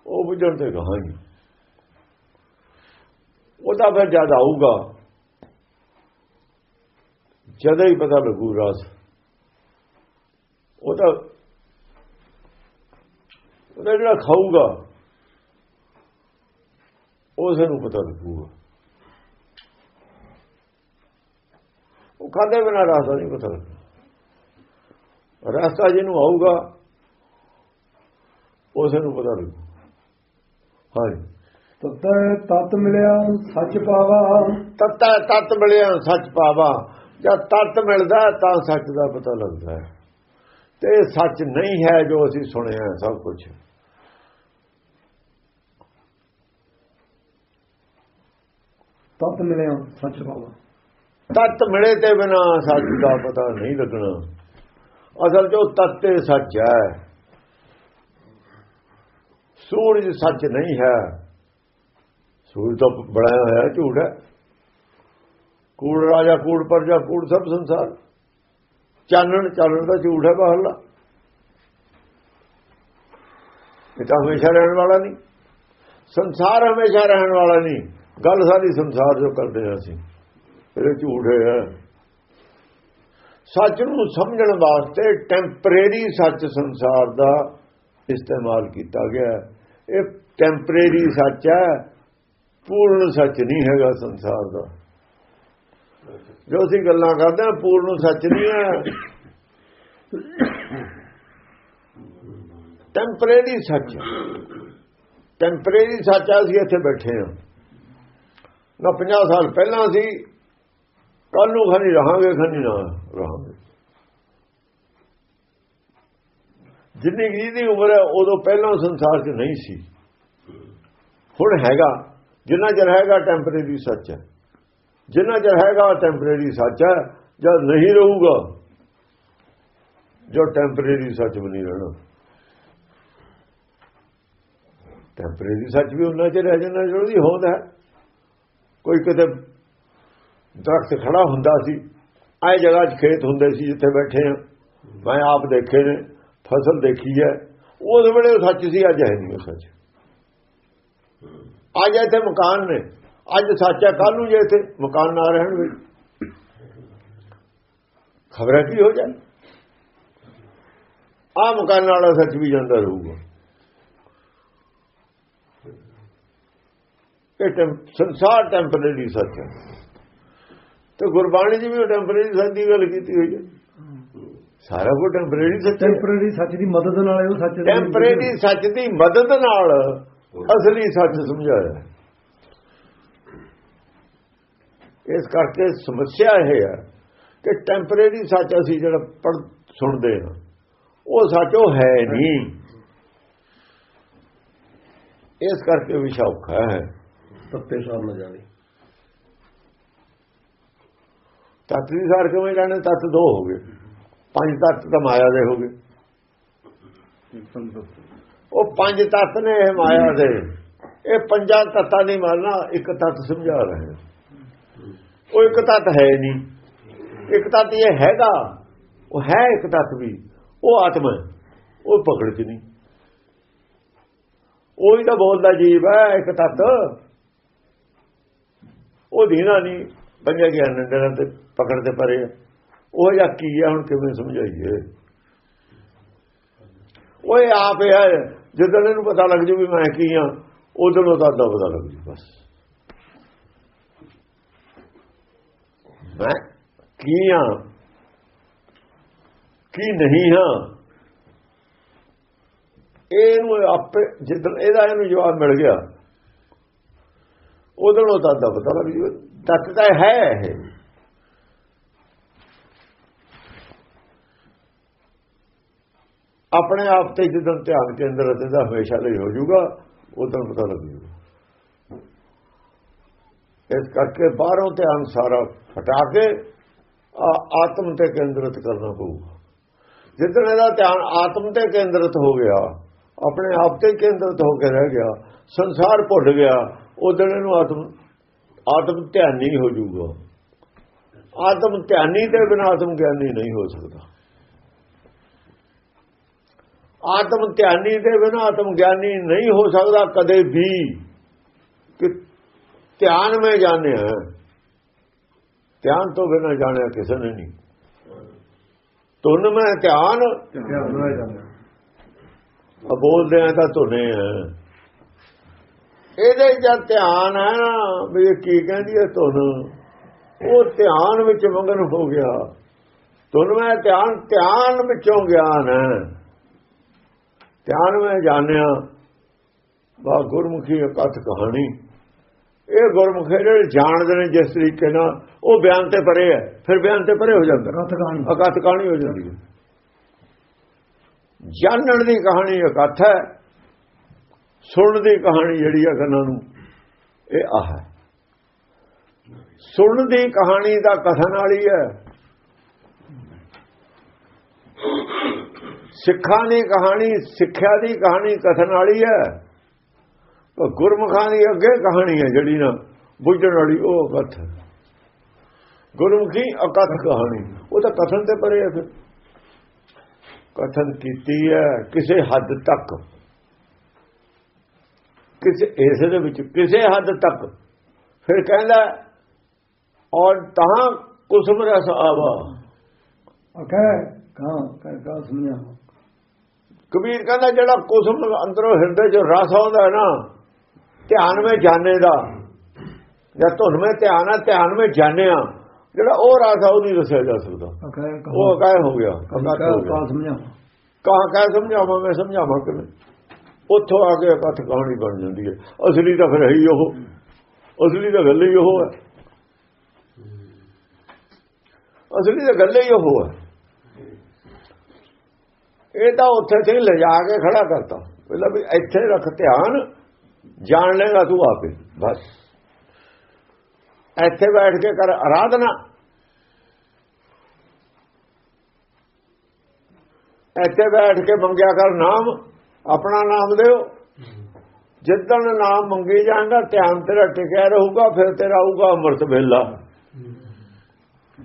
ਉਹ ਬੁੱਝਣ ਤੇ ਕਹਾਂਗੇ ਉਹਦਾ ਫਿਰ ਜਦ ਆਊਗਾ ਜਦੋਂ ਹੀ ਪਤਾ ਲੱਗੂ ਰਾਸ ਉਹ ਤਾਂ ਉਹਦਾ ਜਿਹੜਾ ਖਾਊਗਾ ਉਸ ਨੂੰ ਪਤਾ ਲੱਗੂਗਾ। ਉਹ ਖਾਦੇ ਬਿਨਾ ਰਸਤਾ ਨਹੀਂ ਪਤਾ ਲੱਗਦਾ। ਰਸਤਾ ਜਿਹਨੂੰ ਆਊਗਾ ਉਸ ਨੂੰ ਪਤਾ ਲੱਗੂ। ਹਾਂਜੀ। ਤਤ ਤਤ ਮਿਲਿਆ ਸੱਚ ਪਾਵਾ। ਤਤ ਤਤ ਮਿਲਿਆ ਸੱਚ ਪਾਵਾ। ਜਦ ਤਤ ਮਿਲਦਾ ਤਾਂ ਸੱਚ ਦਾ ਪਤਾ ਲੱਗਦਾ ਹੈ। ਤੇ ਸੱਚ ਨਹੀਂ ਹੈ ਜੋ ਅਸੀਂ ਸੁਣਿਆ ਸਭ ਕੁਝ ਤਤ ਮਿਲਿਆ ਸੱਚ ਪਾਵਾ ਤਤ ਮਿਲੇ ਤੇ ਬਿਨਾ ਸੱਚ ਦਾ ਪਤਾ ਨਹੀਂ ਲੱਗਣਾ। ਅਸਲ ਜੋ ਤਤ ਤੇ ਸੱਚ ਹੈ। ਸੂਰਜ ਸੱਚ ਨਹੀਂ ਹੈ। ਸੂਰਜ ਤਾਂ ਬਣਾਇਆ ਹੋਇਆ ਝੂਠ ਹੈ। ਕੂੜ ਰਾਜਾ, ਕੂੜ ਪਰਜਾ, ਕੂੜ ਸਭ ਸੰਸਾਰ। ਚਾਨਣ ਚਾਨਣ ਦਾ ਝੂਠ ਹੈ ਬਾਹਰਲਾ। ਇਹ ਤਾਂ ਹਮੇਸ਼ਾ ਰਹਿਣ ਵਾਲਾ ਨਹੀਂ। ਸੰਸਾਰ ਹਮੇਸ਼ਾ ਰਹਿਣ ਵਾਲਾ ਨਹੀਂ। ਗੱਲ ਸਾਰੀ ਸੰਸਾਰ ਜੋ ਕਰਦੇ ਹਾਂ ਅਸੀਂ। ਇਹ ਝੂਠ ਹੈ ਸੱਚ ਨੂੰ ਸਮਝਣ ਵਾਸਤੇ ਟੈਂਪਰੇਰੀ ਸੱਚ ਸੰਸਾਰ ਦਾ ਇਸਤੇਮਾਲ ਕੀਤਾ ਗਿਆ। ਇਹ ਟੈਂਪਰੇਰੀ ਸੱਚ ਹੈ, ਪੂਰਨ ਸੱਚ ਨਹੀਂ ਹੈਗਾ ਸੰਸਾਰ ਦਾ। ਜੋ ਅਸੀਂ ਗੱਲਾਂ ਕਰਦੇ ਹਾਂ, ਪੂਰਨ ਸੱਚ ਨਹੀਂ ਹੈ। ਟੈਂਪਰੇਰੀ ਸੱਚ। ਟੈਂਪਰੇਰੀ ਸੱਚ ਆ, ਅਸੀਂ ਇੱਥੇ ਬੈਠੇ ਹਾਂ। ਨਾ 50 ਸਾਲ ਪਹਿਲਾਂ ਸੀ ਕੱਲ ਨੂੰ ਖਣੀ ਰਹਾਂਗੇ ਖਣੀ ਨਾ ਰਹਾਂਗੇ। ਜਿੰਨੀ ਕੁ ਦੀ ਉਮਰ ਹੈ, ਉਦੋਂ ਪਹਿਲਾਂ ਸੰਸਾਰ 'ਚ ਨਹੀਂ ਸੀ। ਹੁਣ ਹੈਗਾ। ਜਿੰਨਾ ਚਿਰ ਹੈਗਾ ਟੈਂਪਰੇਰੀ ਸੱਚ ਹੈ। ਜਿੰਨਾ ਚਿਰ ਹੈਗਾ ਟੈਂਪਰੇਰੀ ਸੱਚ ਹੈ। ਜਦ ਨਹੀਂ ਰਹੂਗਾ ਜੋ ਟੈਂਪਰੇਰੀ ਸੱਚ ਬਣੀ ਰਹਿਣਾ। ਟੈਂਪਰੇਰੀ ਸੱਚ ਵੀ ਉਹਨਾਂ ਚਿਰ ਰਹਿ ਜਾਂਦਾ ਜਿਹੜਾ ਹੋਂਦ ਹੈ। ਕੋਈ ਕਿਤੇ ਦਰਖਤ ਖੜਾ ਹੁੰਦਾ ਸੀ ਆਏ ਜਗ੍ਹਾ 'ਚ ਖੇਤ ਹੁੰਦੇ ਸੀ ਜਿੱਥੇ ਬੈਠੇ ਆ। ਮੈਂ ਆਪ ਦੇਖੇ ਨੇ, ਫਸਲ ਦੇਖੀ ਹੈ। ਉਸ ਵੇਲੇ ਉਹ ਸੱਚ ਸੀ, ਅੱਜ ਹੈ ਨਹੀਂ ਉਹ ਸੱਚ। ਅੱਜ ਇੱਥੇ ਮਕਾਨ ਨੇ। ਅੱਜ ਸੱਚ ਹੈ ਕੱਲ ਨੂੰ ਜੇ ਇੱਥੇ ਮਕਾਨ ਨਾ ਰਹਿਣ ਵੀ ਖਬਰਾਂ ਕੀ ਹੋ ਜਾਏ ਆ ਮਕਾਨ ਵਾਲਾ ਸੱਚ ਵੀ ਜਾਂਦਾ ਰਹੂਗਾ। ਇਹ ਸੰਸਾਰ ਟੈਂਪਰੇਰੀ ਸੱਚ ਹੈ। ਤੇ ਗੁਰਬਾਣੀ ਜੀ ਵੀ ਟੈਂਪਰੇਰੀ ਸੱਚ ਦੀ ਗੱਲ ਕੀਤੀ ਹੋਈ ਹੈ। ਸਾਰਾ ਕੁਝ ਟੈਂਪਰੇਰੀ ਸੱਚ ਟੈਂਪਰੇਰੀ ਸੱਚ ਦੀ ਮਦਦ ਨਾਲ ਉਹ ਸੱਚ ਟੈਂਪਰੇਰੀ ਸੱਚ ਦੀ ਮਦਦ ਨਾਲ ਅਸਲੀ ਸੱਚ ਸਮਝਾਇਆ। ਇਸ ਕਰਕੇ ਸਮੱਸਿਆ ਇਹ ਹੈ ਕਿ ਟੈਂਪਰੇਰੀ ਸੱਚ ਅਸੀਂ ਜਿਹੜਾ ਪੜ ਸੁਣਦੇ ਹਾਂ ਉਹ ਸੱਚ ਉਹ ਹੈ ਨਹੀਂ। ਇਸ ਕਰਕੇ ਵਿਸ਼ਾ ਔਖਾ ਹੈ। ਤੱਤੇ ਸਾਰ ਨਾ ਜਾਵੇ। ਤੱਤ ਦੀ ਸਾਰ ਕਿਵੇਂ ਜਾਣੇ ਤੱਤ ਦੋ ਹੋ ਗਏ। ਪੰਜ ਤੱਤ ਤਾਂ ਮਾਇਆ ਦੇ ਹੋ ਗਏ। ਉਹ ਪੰਜ ਤੱਤ ਨੇ ਇਹ ਮਾਇਆ ਦੇ। ਇਹ ਪੰਜਾਂ ਤੱਤਾਂ ਨਹੀਂ ਮੰਨਣਾ ਇੱਕ ਤੱਤ ਸਮਝਾ ਰਹੇ ਉਹ ਇੱਕ ਤੱਤ ਹੈ ਨਹੀਂ। ਇੱਕ ਤੱਤ ਇਹ ਹੈਗਾ, ਉਹ ਹੈ ਇੱਕ ਤੱਤ ਵੀ। ਉਹ ਆਤਮਾ ਉਹ ਪਕੜ ਚ ਨਹੀਂ। ਉਹੀ ਤਾਂ ਬੋਲਦਾ ਜੀਵ ਹੈ, ਇੱਕ ਤੱਤ। ਉਹ ਦੀਨਾ ਨਹੀਂ ਪੰਜਾਂ ਗਿਆਨ ਨੰਦਰਾਂ ਤੇ, ਪਕੜ ਤੇ ਪਰੇ। ਹੈ। ਉਹ ਜਾਂ ਕੀ ਹੈ ਹੁਣ ਕਿਵੇਂ ਸਮਝਾਈਏ? ਓਏ ਆਪ ਹੈ ਜਦੋਂ ਇਹਨੂੰ ਪਤਾ ਲੱਗ ਜੂ ਵੀ ਮੈਂ ਕੀ ਹਾਂ ਉਦੋਂ ਦਾ ਤਾਂ ਪਤਾ ਲੱਗ ਜੂ, ਬਸ। ਮੈਂ ਕੀ ਹਾਂ ਕੀ ਨਹੀਂ ਹਾਂ ਇਹਨੂੰ ਆਪੇ ਜਦੋਂ ਇਹਦਾ ਇਹਨੂੰ ਜਵਾਬ ਮਿਲ ਗਿਆ। ਉਦੋਂ ਨੂੰ ਤਾਂ ਅੱਧਾ ਪਤਾ ਲੱਗ ਜੂ ਤੱਕ ਤਾਂ ਹੈ ਇਹ। ਆਪਣੇ ਆਪ ਤੇ ਜਦੋਂ ਧਿਆਨ ਕੇਂਦਰਿਤ ਇਹਦਾ ਹਮੇਸ਼ਾ ਲਈ ਹੋ ਜਾਊਗਾ ਉਦੋਂ ਪਤਾ ਲੱਗ ਜਾਊਗਾ ਇਸ ਕਰਕੇ ਬਾਹਰੋਂ ਧਿਆਨ ਸਾਰਾ ਹਟਾ ਕੇ ਆਤਮ ਤੇ ਕੇਂਦਰਿਤ ਕਰਨਾ ਪਊਗਾ। ਜਿੱਦਣ ਇਹਦਾ ਧਿਆਨ ਆਤਮ ਤੇ ਕੇਂਦਰਿਤ ਹੋ ਗਿਆ, ਆਪਣੇ ਆਪ ਤੇ ਕੇਂਦਰਿਤ ਹੋ ਕੇ ਰਹਿ ਗਿਆ, ਸੰਸਾਰ ਭੁੱਲ ਗਿਆ ਉਦੋਂ ਇਹਨੂੰ ਆਤਮ ਆਤਮ ਧਿਆਨੀ ਹੋ ਜਾਊਗਾ। ਆਤਮ ਧਿਆਨੀ ਦੇ ਬਿਨਾਂ ਆਤਮ ਗਿਆਨੀ ਨਹੀਂ ਹੋ ਸਕਦਾ। ਆਤਮ ਧਿਆਨੀ ਦੇ ਬਿਨਾਂ ਆਤਮ ਗਿਆਨੀ ਨਹੀਂ ਹੋ ਸਕਦਾ ਕਦੇ ਵੀ। ਕਿ ਧਿਆਨ ਮੈਂ ਜਾਣਿਆ ਧਿਆਨ ਤੋਂ ਬਿਨਾਂ ਜਾਣਿਆ ਕਿਸੇ ਨੇ ਨਹੀਂ। ਤੁਨ ਮੈਂ ਧਿਆਨ। ਧਿਆਨ ਨਾਲ ਜਾਂਦਾ ਆ ਬੋਲਦੇ ਆ ਤਾਂ ਧੁਨੇ ਆ। ਇਹਦੇ ਜਦ ਧਿਆਨ ਹੈ ਨਾ ਵੀ ਇਹ ਕੀ ਕਹਿੰਦੀ ਹੈ ਧੁਨ? ਉਹ ਧਿਆਨ ਵਿੱਚ ਮਗਨ ਹੋ ਗਿਆ। ਧੁਨ ਮੈਂ ਧਿਆਨ ਧਿਆਨ ਵਿੱਚੋਂ ਗਿਆਨ ਹੈ। ਧਿਆਨ ਮੈਂ ਜਾਣਿਆ ਬਾ ਗੁਰਮੁਖੀ ਕਥ ਕਹਾਣੀ। ਇਹ ਗੁਰਮੁਖੇ ਜਿਹੜੇ ਜਾਣਦੇ ਨੇ ਜਿਸ ਤਰੀਕੇ ਨਾਲ ਉਹ ਬਿਆਨ ਤੇ ਪਰੇ ਹੈ ਫਿਰ ਬਿਆਨ ਤੇ ਪਰੇ ਹੋ ਜਾਂਦਾ ਰਥ ਕਹਾਣੀ। ਅਕਥ ਕਹਾਣੀ ਹੋ ਜਾਂਦੀ ਹੈ। ਜਾਣਨ ਦੀ ਕਹਾਣੀ ਅਕਥ ਹੈ। ਸੁਣਨ ਦੀ ਕਹਾਣੀ ਜਿਹੜੀ ਹੈ ਕੰਨਾਂ ਨੂੰ, ਇਹ ਆਹ ਸੁਣਨ ਦੀ ਕਹਾਣੀ ਦਾ ਕਥਨ ਵਾਲੀ ਹੈ। ਸਿੱਖਾਂ ਦੀ ਕਹਾਣੀ, ਸਿੱਖਿਆ ਦੀ ਕਹਾਣੀ ਕਥਨ ਵਾਲੀ ਹੈ। ਪਰ ਗੁਰਮੁਖਾਂ ਦੀ ਅੱਗੇ ਕਹਾਣੀ ਹੈ ਜਿਹੜੀ ਨਾ, ਬੁੱਝਣ ਵਾਲੀ ਉਹ ਕਥ ਗੁਰਮੁਖੀ ਅਕਥ ਕਹਾਣੀ, ਉਹ ਤਾਂ ਕਥਨ ਤੇ ਪਰੇ ਹੈ ਫਿਰ। ਕਥਨ ਕੀਤੀ ਹੈ ਕਿਸੇ ਹੱਦ ਤੱਕ। ਕਿਸੇ ਇਸ ਦੇ ਵਿੱਚ ਕਿਸੇ ਹੱਦ ਤੱਕ। ਫਿਰ ਕਹਿੰਦਾ ਔਰ ਤਾਂ ਕੁਸਮ ਰਸ ਆਵਾ। ਅਕੈ ਕਾਂ ਕਹਿ ਕਾ ਸੁਣਿਆ ਕਬੀਰ ਕਹਿੰਦਾ ਜਿਹੜਾ ਕੁਸਮ ਅੰਦਰੋਂ ਹਿਰਦੇ ਚ ਰਸ ਆਉਂਦਾ ਨਾ ਧਿਆਨ ਵਿੱਚ ਜਾਣੇ ਦਾ। ਜਦ ਧੁਨ ਵਿੱਚ ਧਿਆਨ ਹੈ ਧਿਆਨ ਵਿੱਚ ਜਾਣਿਆ ਜਿਹੜਾ ਉਹ ਰਸ ਆ ਉਹ ਨਹੀਂ ਦੱਸਿਆ ਜਾ ਸਕਦਾ। ਉਹ ਕਾਇ ਹੋ ਗਿਆ ਕਾ ਕਾ ਕਹਾਂ ਕਹਿ ਸਮਝਾਵਾਂ ਮੈਂ ਸਮਝਾਵਾਂ ਕਿਵੇਂ ਉੱਥੋਂ ਆ ਕੇ ਕਥ ਕਹਾਣੀ ਬਣ ਜਾਂਦੀ ਹੈ। ਅਸਲੀ ਤਾਂ ਫਿਰ ਹੈ ਹੀ ਉਹ। ਅਸਲੀ ਤਾਂ ਗੱਲ ਹੀ ਉਹ ਹੈ। ਅਸਲੀ ਤਾਂ ਗੱਲ ਹੀ ਉਹ ਹੈ। ਇਹ ਤਾਂ ਉੱਥੇ ਤੇ ਲਿਜਾ ਕੇ ਖੜਾ ਕਰਤਾ। ਪਹਿਲਾਂ ਵੀ ਇੱਥੇ ਰੱਖ ਧਿਆਨ, ਜਾਣ ਲੇਗਾ ਤੂੰ ਆਪੇ, ਬਸ। ਇੱਥੇ ਬੈਠ ਕੇ ਕਰ ਆਰਾਧਨਾ ਇੱਥੇ ਬੈਠ ਕੇ ਮੰਗਿਆ ਕਰ ਨਾਮ। ਆਪਣਾ ਨਾਮ ਦਿਓ ਜਿੱਦਣ ਨਾਮ ਮੰਗੀ ਜਾਏਗਾ, ਧਿਆਨ ਤੇਰਾ ਟਿਕਿਆ ਰਹੂਗਾ, ਫਿਰ ਤੇਰਾ ਆਊਗਾ ਅੰਮ੍ਰਿਤ ਵੇਲਾ।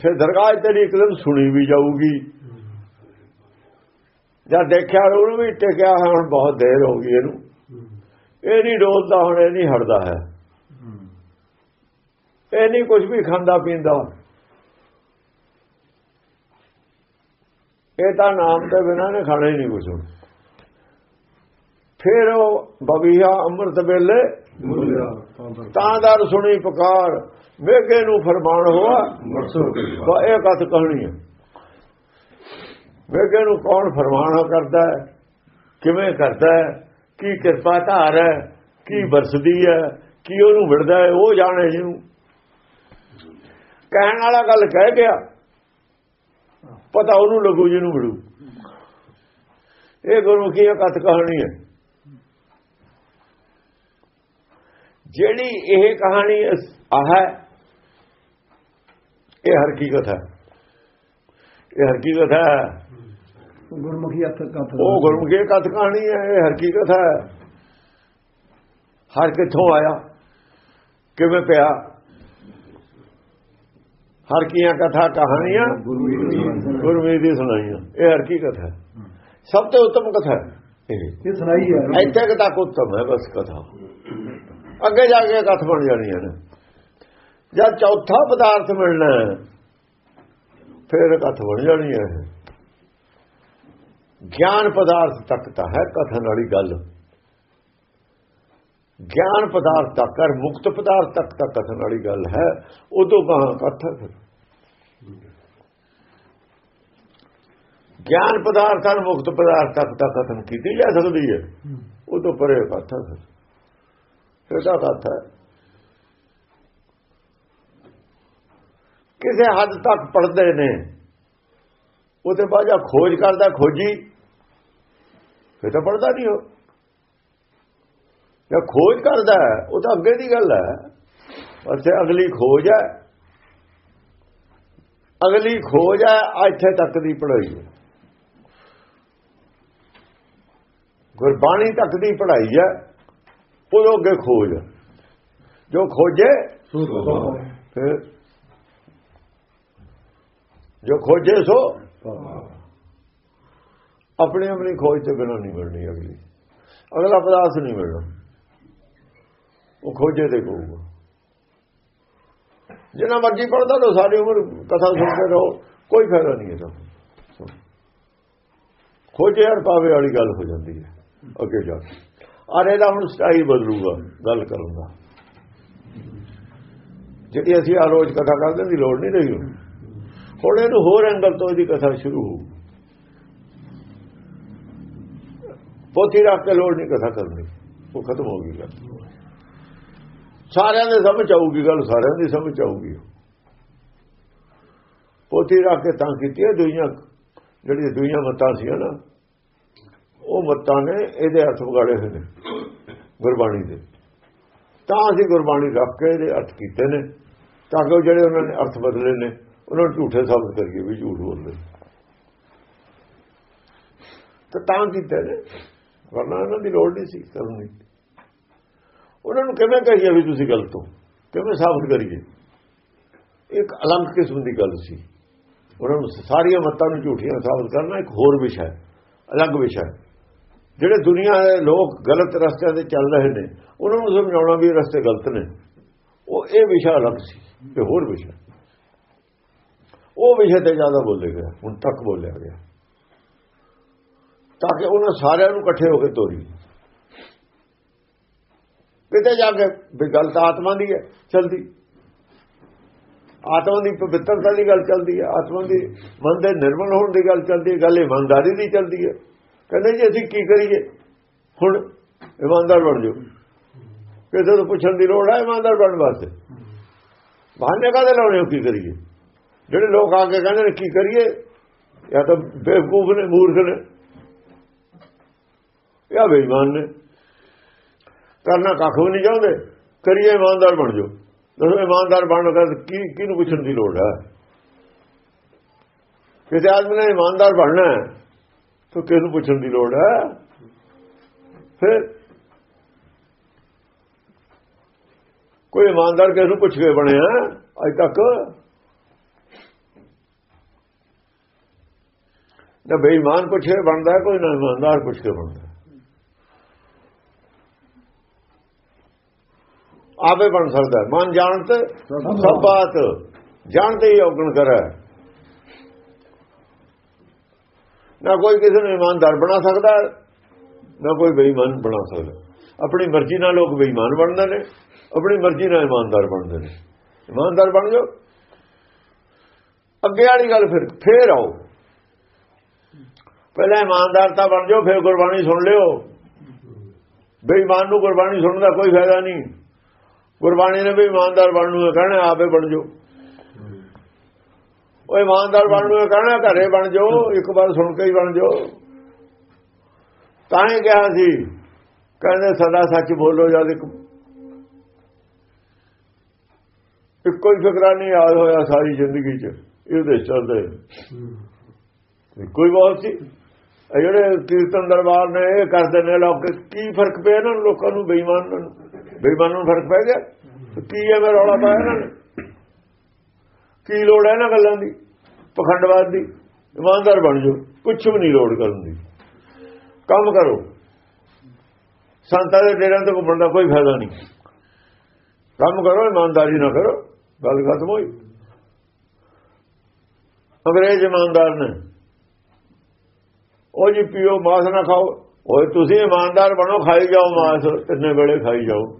ਫਿਰ ਦਰਗਾਹ ਤੇਰੀ ਇੱਕਦਮ ਸੁਣੀ ਵੀ ਜਾਊਗੀ। ਜਦ ਦੇਖਿਆ ਉਹਨੂੰ ਵੀ ਟਿਕਿਆ ਹੁਣ ਬਹੁਤ ਦੇਰ ਹੋ ਗਈ ਇਹਨੂੰ। ਇਹ ਨਹੀਂ ਡੋਲਦਾ ਹੁਣ ਇਹ ਨਹੀਂ ਹਟਦਾ ਹੈ। ਇਹ ਨਹੀਂ ਕੁਝ ਵੀ ਖਾਂਦਾ ਪੀਂਦਾ। ਇਹ ਤਾਂ ਨਾਮ ਤੇ ਬਿਨਾਂ ਨੇ ਖਾਣਾ ਹੀ ਨਹੀਂ ਕੁਝ ਫਿਰ ਉਹ ਬਬੀਆ ਅੰਮ੍ਰਿਤ ਵੇਲੇ ਤਾਂ ਦਰ ਸੁਣੀ ਪੁਕਾਰ ਮੇਘੇ ਨੂੰ ਫਰਮਾਨ ਹੋਆ। ਬਾ ਇਹ ਕਥ ਕਹਾਣੀ ਹੈ ਮੇਘੇ ਨੂੰ ਕੌਣ ਫਰਮਾਨ ਕਰਦਾ ਹੈ? ਕਿਵੇਂ ਕਰਦਾ ਹੈ? ਕੀ ਕਿਰਪਾ ਧਾਰ ਹੈ? ਕੀ ਵਰਸਦੀ ਹੈ? ਕੀ ਉਹਨੂੰ ਵਿੜਦਾ ਹੈ? ਉਹ ਜਾਣੇ ਜਿਹਨੂੰ। ਕਹਿਣ ਵਾਲਾ ਗੱਲ ਕਹਿ ਗਿਆ। ਪਤਾ ਉਹਨੂੰ ਲੱਗੂ ਜਿਹਨੂੰ ਵਿੜੂ ਇਹ ਗੁਰਮੁਖੀ ਕਥ ਕਹਾਣੀ ਹੈ? ਜਿਹੜੀ ਇਹ ਕਹਾਣੀ ਆਹ ਹੈ ਇਹ ਹਕੀਕਤ ਹੈ। ਇਹ ਹਕੀਕਤ ਹੈ। ਗੁਰਮੁਖੀ ਕਥ ਉਹ ਗੁਰਮੁਖੀ ਕਥ ਕਹਾਣੀ ਹੈ ਇਹ ਹਕੀਕਤ ਹੈ। ਹਰ ਕਿੱਥੋਂ ਆਇਆ ਕਿਵੇਂ ਪਿਆ? ਹਰ ਕੀਆਂ ਕਥਾ ਕਹਾਣੀਆਂ ਗੁਰਮੁਖੀ ਦੀ ਸੁਣਾਈਆਂ। ਇਹ ਹਕੀਕਤ ਹੈ। ਸਭ ਤੋਂ ਉੱਤਮ ਕਥਾ ਇਹ ਸੁਣਾਈ ਹੈ। ਇੱਥੇ ਕਿ ਤੱਕ ਉੱਤਮ ਹੈ ਬਸ ਕਥਾ। ਅੱਗੇ ਜਾ ਕੇ ਕਥ ਬਣ ਜਾਣੀਆਂ ਨੇ ਜਦ ਚੌਥਾ ਪਦਾਰਥ ਮਿਲਣਾ ਫਿਰ ਕਥ ਬਣ ਜਾਣੀ ਹੈ। ਗਿਆਨ ਪਦਾਰਥ ਤੱਕ ਤਾਂ ਹੈ ਕਥਨ ਵਾਲੀ ਗੱਲ। ਗਿਆਨ ਪਦਾਰਥ ਤੱਕ ਔਰ ਮੁਕਤ ਪਦਾਰਥ ਤੱਕ ਤਾਂ ਕਥਨ ਵਾਲੀ ਗੱਲ ਹੈ। ਉਦੋਂ ਕਹਾਂ ਕਥ ਫਿਰ। ਗਿਆਨ ਪਦਾਰਥ ਮੁਕਤ ਪਦਾਰਥ ਤੱਕ ਤਾਂ ਕਥਨ ਕੀਤੀ ਜਾ ਸਕਦੀ ਹੈ। ਉਦੋਂ ਪਰੇ ਕਥ ਹੈ ਫਿਰ ਇਹਦਾ ਕਥ ਹੈ। ਕਿਸੇ ਹੱਦ ਤੱਕ ਪੜਦੇ ਨੇ, ਉਹਦੇ ਬਾਅਦ ਜਾਂ ਖੋਜ ਕਰਦਾ ਖੋਜੀ, ਫਿਰ ਤਾਂ ਪੜਦਾ ਨਹੀਂ ਉਹ। ਜਾਂ ਖੋਜ ਕਰਦਾ ਉਹ ਤਾਂ ਅੱਗੇ ਦੀ ਗੱਲ ਹੈ। ਪਰ ਅਗਲੀ ਖੋਜ ਹੈ। ਅਗਲੀ ਖੋਜ ਹੈ ਇੱਥੇ ਤੱਕ ਦੀ ਪੜ੍ਹਾਈ ਹੈ। ਗੁਰਬਾਣੀ ਤੱਕ ਦੀ ਪੜ੍ਹਾਈ ਹੈ। ਉਹ ਅੱਗੇ ਖੋਜ। ਜੋ ਖੋਜੇ ਫਿਰ ਜੋ ਖੋਜੇ ਸੋ ਆਪਣੀ ਆਪਣੀ ਖੋਜ ਤੇ ਬਿਨਾਂ ਨਹੀਂ ਮਿਲਣੀ ਅਗਲੀ। ਅਗਲਾ ਪਦਾਰਥ ਨਹੀਂ ਮਿਲਣਾ। ਉਹ ਖੋਜੇ ਤੇ ਕਹੂਗਾ ਜਿੰਨਾ ਮਰਜ਼ੀ ਪੜਦਾ ਲੋ ਸਾਰੀ ਉਮਰ ਕਥਾ ਸੁਣਦੇ ਰਹੋ ਕੋਈ ਫਾਇਦਾ ਨਹੀਂ ਇਹਦਾ। ਖੋਜੇ ਹਰ ਪਾਵੇ ਵਾਲੀ ਗੱਲ ਹੋ ਜਾਂਦੀ ਹੈ ਅੱਗੇ ਜਾ ਕੇ। ਔਰ ਇਹਦਾ ਹੁਣ ਸਟਾਈਲ ਬਦਲੂਗਾ, ਗੱਲ ਕਰਨ ਦਾ। ਜਿਹੜੀ ਅਸੀਂ ਆ ਰੋਜ਼ ਕਥਾ ਕਰਦੇ ਦੀ ਲੋੜ ਨਹੀਂ ਰਹੀ ਹੁਣ। ਹੁਣ ਇਹਨੂੰ ਹੋਰ ਐਂਗਲ ਤੋਂ ਇਹਦੀ ਕਥਾ ਸ਼ੁਰੂ ਹੋ ਪੋਥੀ ਰੱਖ ਕੇ ਲੋੜ ਨਹੀਂ ਕਥਾ ਕਰਨੀ। ਉਹ ਖਤਮ ਹੋ ਗਈ ਗੱਲ। ਸਾਰਿਆਂ ਦੇ ਸਮਝ ਆਊਗੀ ਗੱਲ, ਸਾਰਿਆਂ ਦੀ ਸਮਝ ਆਊਗੀ। ਪੋਥੀ ਰੱਖ ਕੇ ਤਾਂ ਕੀਤੀ ਹੈ ਦੁਨੀਆ ਜਿਹੜੀ ਦੁਨੀਆ ਮਤਾਂ ਸੀ ਨਾ, ਉਹ ਮਤਾਂ ਨੇ ਇਹਦੇ ਹੱਥ ਵਿਗਾੜੇ ਹੋਏ ਨੇ। ਗੁਰਬਾਣੀ ਦੇ। ਤਾਂ ਅਸੀਂ ਗੁਰਬਾਣੀ ਰੱਖ ਕੇ ਇਹਦੇ ਅਰਥ ਕੀਤੇ ਨੇ। ਤਾਂ ਕਿ ਉਹ ਜਿਹੜੇ ਉਹਨਾਂ ਨੇ ਅਰਥ ਬਦਲੇ ਨੇ, ਉਹਨਾਂ ਨੂੰ ਝੂਠੇ ਸਾਬਤ ਕਰੀਏ ਵੀ ਝੂਠ ਬੋਲਦੇ ਤਾਂ ਤਾਂ ਕੀਤੇ ਨੇ। ਵਰਨਾ ਉਹਨਾਂ ਦੀ ਲੋੜ ਨਹੀਂ ਸੀ ਕਰਨ ਦੀ। ਉਹਨਾਂ ਨੂੰ ਕਿਵੇਂ ਕਹੀਏ ਵੀ ਤੁਸੀਂ ਗਲਤ ਹੋ? ਕਿਵੇਂ ਸਾਬਤ ਕਰੀਏ? ਇੱਕ ਅਲੰਗ ਕਿਸਮ ਦੀ ਗੱਲ ਸੀ। ਉਹਨਾਂ ਨੂੰ ਸਾਰੀਆਂ ਮੱਤਾਂ ਨੂੰ ਝੂਠੀਆਂ ਸਾਬਤ ਕਰਨਾ ਇੱਕ ਹੋਰ ਵਿਸ਼ਾ ਹੈ, ਅਲੱਗ ਵਿਸ਼ਾ ਹੈ। ਜਿਹੜੇ ਦੁਨੀਆ ਦੇ ਲੋਕ ਗਲਤ ਰਸਤਿਆਂ ਤੇ ਚੱਲ ਰਹੇ ਨੇ, ਉਹਨਾਂ ਨੂੰ ਸਮਝਾਉਣਾ ਵੀ ਇਹ ਰਸਤੇ ਗਲਤ ਨੇ। ਉਹ ਇਹ ਵਿਸ਼ਾ ਅਲੱਗ ਸੀ ਤੇ ਹੋਰ ਵਿਸ਼ਾ। ਉਹ ਵਿਸ਼ੇ ਤੇ ਜ਼ਿਆਦਾ ਬੋਲੇ ਗਿਆ, ਹੁਣ ਤੱਕ ਬੋਲਿਆ ਗਿਆ। ਤਾਂ ਕਿ ਉਹਨਾਂ ਸਾਰਿਆਂ ਨੂੰ ਇਕੱਠੇ ਹੋ ਕੇ ਤੋਰੀ ਕਿਤੇ ਜਾ ਕੇ ਵੀ ਗੱਲ ਤਾਂ ਆਤਮਾ ਦੀ ਹੈ, ਚਲਦੀ। ਆਤਮਾ ਦੀ ਪਵਿੱਤਰਤਾ ਦੀ ਗੱਲ ਚੱਲਦੀ ਹੈ, ਆਤਮਾ ਦੀ ਮਨ ਦੇ ਨਿਰਮਲ ਹੋਣ ਦੀ ਗੱਲ ਚੱਲਦੀ ਹੈ, ਗੱਲ ਇਮਾਨਦਾਰੀ ਦੀ ਚੱਲਦੀ ਹੈ। ਕਹਿੰਦੇ ਜੀ ਅਸੀਂ ਕੀ ਕਰੀਏ? ਹੁਣ ਇਮਾਨਦਾਰ ਬਣ ਜਾਓ। ਕਿਸੇ ਤੋਂ ਪੁੱਛਣ ਦੀ ਲੋੜ ਹੈ ਇਮਾਨਦਾਰ ਬਣਨ ਵਾਸਤੇ। ਬਹਾਨੇ ਕਾਹਦੇ ਲਾਉਣੇ ਹੋ, ਕੀ ਕਰੀਏ? ਜਿਹੜੇ ਲੋਕ ਆ ਕੇ ਕਹਿੰਦੇ ਨੇ, ਕੀ ਕਰੀਏ? ਜਾਂ ਤਾਂ ਬੇਵਕੂਫ ਨੇ, ਮੂਰਖ ਨੇ। ਜਾਂ ਬੇਈਮਾਨ ਨੇ। ਕਰਨਾ ਕੱਖ ਵੀ ਨਹੀਂ ਚਾਹੁੰਦੇ। ਕਰੀਏ ਇਮਾਨਦਾਰ ਬਣ ਜਾਓ। ਦੱਸੋ ਇਮਾਨਦਾਰ ਬਣਨ ਦਾ ਕੀ, ਕਿਹਨੂੰ ਪੁੱਛਣ ਦੀ ਲੋੜ ਹੈ? ਕਿਸੇ ਆਦਮੀ ਨੇ ਇਮਾਨਦਾਰ ਬਣਨਾ ਹੈ। ਤਾਂ ਕਿਹਨੂੰ ਪੁੱਛਣ ਦੀ ਲੋੜ ਹੈ? ਫਿਰ ਕੋਈ ਇਮਾਨਦਾਰ ਕਿਸ ਨੂੰ ਪੁੱਛ ਕੇ ਬਣਿਆ ਅਜ ਤੱਕ? ਨਾ ਬੇਈਮਾਨ ਪੁੱਛ ਬਣਦਾ ਕੋਈ ਨਾ ਇਮਾਨਦਾਰ ਪੁੱਛ ਕੇ ਬਣਦਾ। ਆਪੇ ਬਣ ਸਕਦਾ। ਮਨ ਜਾਣਤ ਸਭ ਬਾਤ। ਜਾਣਦੇ ਹੀ ਔਗਣ ਕਰੈ। ਨਾ ਕੋਈ ਕਿਸੇ ਨੂੰ ਇਮਾਨਦਾਰ ਬਣਾ ਸਕਦਾ, ਨਾ ਕੋਈ ਬੇਈਮਾਨ ਬਣਾ ਸਕਦਾ। ਆਪਣੀ ਮਰਜ਼ੀ ਨਾਲ ਲੋਕ ਬੇਈਮਾਨ ਬਣਦੇ ਨੇ, ਆਪਣੀ ਮਰਜ਼ੀ ਨਾਲ ਇਮਾਨਦਾਰ ਬਣਦੇ ਨੇ। ਇਮਾਨਦਾਰ ਬਣ ਜਾਓ। ਅੱਗੇ ਵਾਲੀ ਗੱਲ ਫਿਰ, ਫੇਰ ਆਓ। ਪਹਿਲਾਂ ਇਮਾਨਦਾਰ ਤਾਂ ਬਣ ਜਾਓ, ਫਿਰ ਗੁਰਬਾਣੀ ਸੁਣ ਲਿਓ। ਬੇਈਮਾਨ ਨੂੰ ਗੁਰਬਾਣੀ ਸੁਣਨ ਦਾ ਕੋਈ ਫਾਇਦਾ ਨਹੀਂ। ਗੁਰਬਾਣੀ ਨੇ ਵੀ ਇਮਾਨਦਾਰ ਬਣਨ ਨੂੰ ਕਹਿਣਾ ਆਪੇ ਬਣ ਜਾਓ। ਉਹ ਇਮਾਨਦਾਰ ਬਣਨ ਕਹਿਣਾ ਘਰੇ ਬਣ ਜਾਓ, ਇੱਕ ਵਾਰ ਸੁਣ ਕੇ ਹੀ ਬਣ ਜਾਓ। ਤਾਂ ਹੀ ਕਿਹਾ ਸੀ, ਕਹਿੰਦੇ ਸਦਾ ਸੱਚ ਬੋਲੋ ਜਦ ਇੱਕ ਇੱਕੋ ਹੀ ਫਿਕਰਾ ਨਹੀਂ ਯਾਦ ਹੋਇਆ ਸਾਰੀ ਜ਼ਿੰਦਗੀ 'ਚ, ਇਹਦੇ ਚੱਲਦੇ। ਕੋਈ ਬਹੁਤ ਸੀ। ਜਿਹੜੇ ਕੀਰਤਨ ਦਰਬਾਰ ਨੇ, ਇਹ ਕਰਦੇ ਨੇ ਲੋਕ, ਕੀ ਫ਼ਰਕ ਪਿਆ ਇਹਨਾਂ ਨੂੰ? ਲੋਕਾਂ ਨੂੰ ਬੇਈਮਾਨ ਨੂੰ ਬੇਈਮਾਨ ਨੂੰ ਫ਼ਰਕ ਪੈ ਗਿਆ? ਕੀ ਹੈ ਰੌਲਾ ਪਾਇਆ ਇਹਨਾਂ ਨੇ? ਕੀ ਲੋੜ ਹੈ ਇਹਨਾਂ ਗੱਲਾਂ ਦੀ? ਪਖੰਡਵਾਦ ਦੀ? ਇਮਾਨਦਾਰ ਬਣ ਜਾਓ। ਕੁਝ ਵੀ ਨਹੀਂ ਲੋੜ ਕਰਨ ਦੀ। ਕੰਮ ਕਰੋ। ਸੰਤਾਂ ਦੇ ਡੇਰਿਆਂ ਤੇ ਘੁੰਮਣ ਦਾ ਕੋਈ ਫਾਇਦਾ ਨਹੀਂ। ਕੰਮ ਕਰੋ, ਇਮਾਨਦਾਰੀ ਨਾ ਕਰੋ। ਗੱਲ ਖਤਮ ਹੋਈ। ਅੰਗਰੇਜ਼ ਇਮਾਨਦਾਰ ਨੇ। ਉਹ ਜੀ ਪੀਓ, ਮਾਸ ਨਾ ਖਾਓ। ਓਏ, ਤੁਸੀਂ ਇਮਾਨਦਾਰ ਬਣੋ, ਖਾਈ ਜਾਓ ਮਾਸ। ਤਿੰਨੇ ਵੇਲੇ ਖਾਈ ਜਾਓ।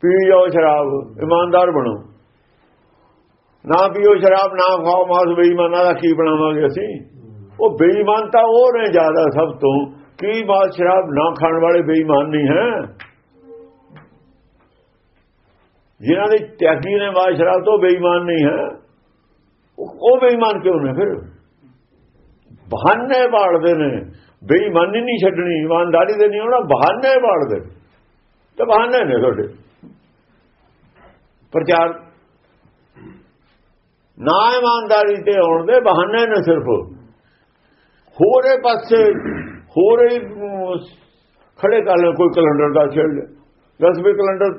ਪੀ ਜਾਓ ਸ਼ਰਾਬ। ਇਮਾਨਦਾਰ ਬਣੋ। ਨਾ ਪੀਓ ਸ਼ਰਾਬ ਨਾ ਖਾਓ ਮਾਸ ਬੇਈਮਾਨਾਂ ਦਾ ਕੀ ਬਣਾਵਾਂਗੇ ਅਸੀਂ? ਉਹ ਬੇਈਮਾਨ ਤਾਂ ਉਹ ਨੇ ਜ਼ਿਆਦਾ ਸਭ ਤੋਂ। ਕੀ ਮਾਸ ਸ਼ਰਾਬ ਨਾ ਖਾਣ ਵਾਲੇ ਬੇਈਮਾਨ ਨਹੀਂ ਹੈ? ਜਿਨ੍ਹਾਂ ਦੇ ਤਿਆਗੀ ਨੇ ਮਾਸ ਸ਼ਰਾਬ ਤੋਂ ਬੇਈਮਾਨ ਨਹੀਂ ਹੈ। ਉਹ ਉਹ ਬੇਈਮਾਨ ਕਿਉਂ ਨੇ ਫਿਰ? ਬਹਾਨੇ ਬਾੜਦੇ ਨੇ। ਬੇਈਮਾਨੀ ਨਹੀਂ ਛੱਡਣੀ ਇਮਾਨਦਾਰੀ ਦੇ ਨਹੀਂ ਹੋਣਾ ਬਹਾਨੇ ਬਾੜਦੇ ਤੇ ਬਹਾਨੇ ਨੇ ਤੁਹਾਡੇ। ਪ੍ਰਚਾਰ ਨਾ ਇਮਾਨਦਾਰੀ ਤੇ ਆਉਣ ਦੇ ਬਹਾਨੇ ਨੇ ਸਿਰਫ। ਹੋਰੇ ਪਾਸੇ ਹੋਰੇ ਅਮ, ਖੜੇ ਕਰ ਲੈ ਕੋਈ ਕੈਲੰਡਰ ਦਾ ਛੇੜ ਲੈ ਦਸਵੇਂ ਕੈਲੰਡਰ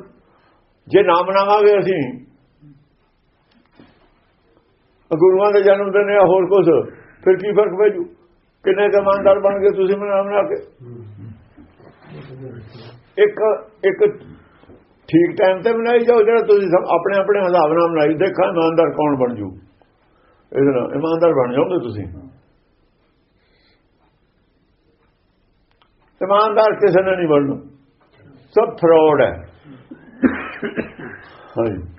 ਜੇ ਨਾ ਬਣਾਵਾਂਗੇ ਅਸੀਂ ਗੁਰੂਆਂ ਦੇ ਜਨਮ ਦਿਨ ਜਾਂ ਹੋਰ ਕੁਝ ਫਿਰ ਕੀ ਫ਼ਰਕ ਪੈ ਜੂ ਕਿੰਨੇ ਕੁ ਇਮਾਨਦਾਰ ਬਣ ਗਏ ਤੁਸੀਂ ਮਨਾ ਬਣਾ ਕੇ? ਇੱਕ ਇੱਕ ਠੀਕ ਟਾਈਮ ਤੇ ਬਣਾਈ ਜਾਓ, ਜਿਹੜਾ ਤੁਸੀਂ ਸਭ ਆਪਣੇ ਆਪਣੇ ਹਿਸਾਬ ਨਾਲ ਬਣਾਈ ਦੇਖਾਂ ਇਮਾਨਦਾਰ ਕੌਣ ਬਣ ਜੂ। ਇਹਦੇ ਨਾਲ ਇਮਾਨਦਾਰ ਬਣ ਜਾਓਗੇ ਤੁਸੀਂ। ਇਮਾਨਦਾਰ ਕਿਸੇ ਨੇ ਨਹੀਂ ਬਣਨਾ। ਸਭ ਫਰਾਡ ਹੈ। ਹਾਂਜੀ।